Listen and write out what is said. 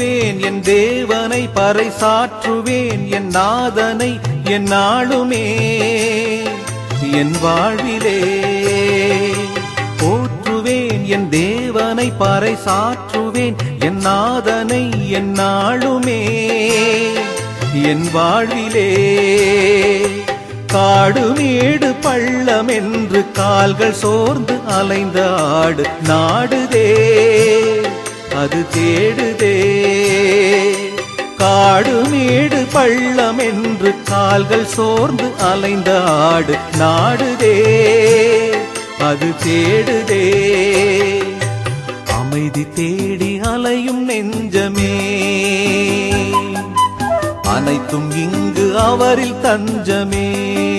தேவனை பறைசாற்றுவேன் என் நாதனை என் நாளுமே. என் வாழ்விலே போற்றுவேன் என் தேவனை பறைசாற்றுவேன் என் நாதனை என் நாளுமே. என் வாழ்விலே காடுமேடு பள்ளம் என்று கால்கள் சோர்ந்து அலைந்த ஆடு நாடுதே. அது தேடுதே. காடு மேடு பள்ளம் என்று கால்கள் சோர்ந்து அலைந்த ஆடு நாடுதே. அது தேடுதே. அமைதி தேடி அலையும் நெஞ்சமே. அனைத்தும் இங்கு அவரில் தஞ்சமே.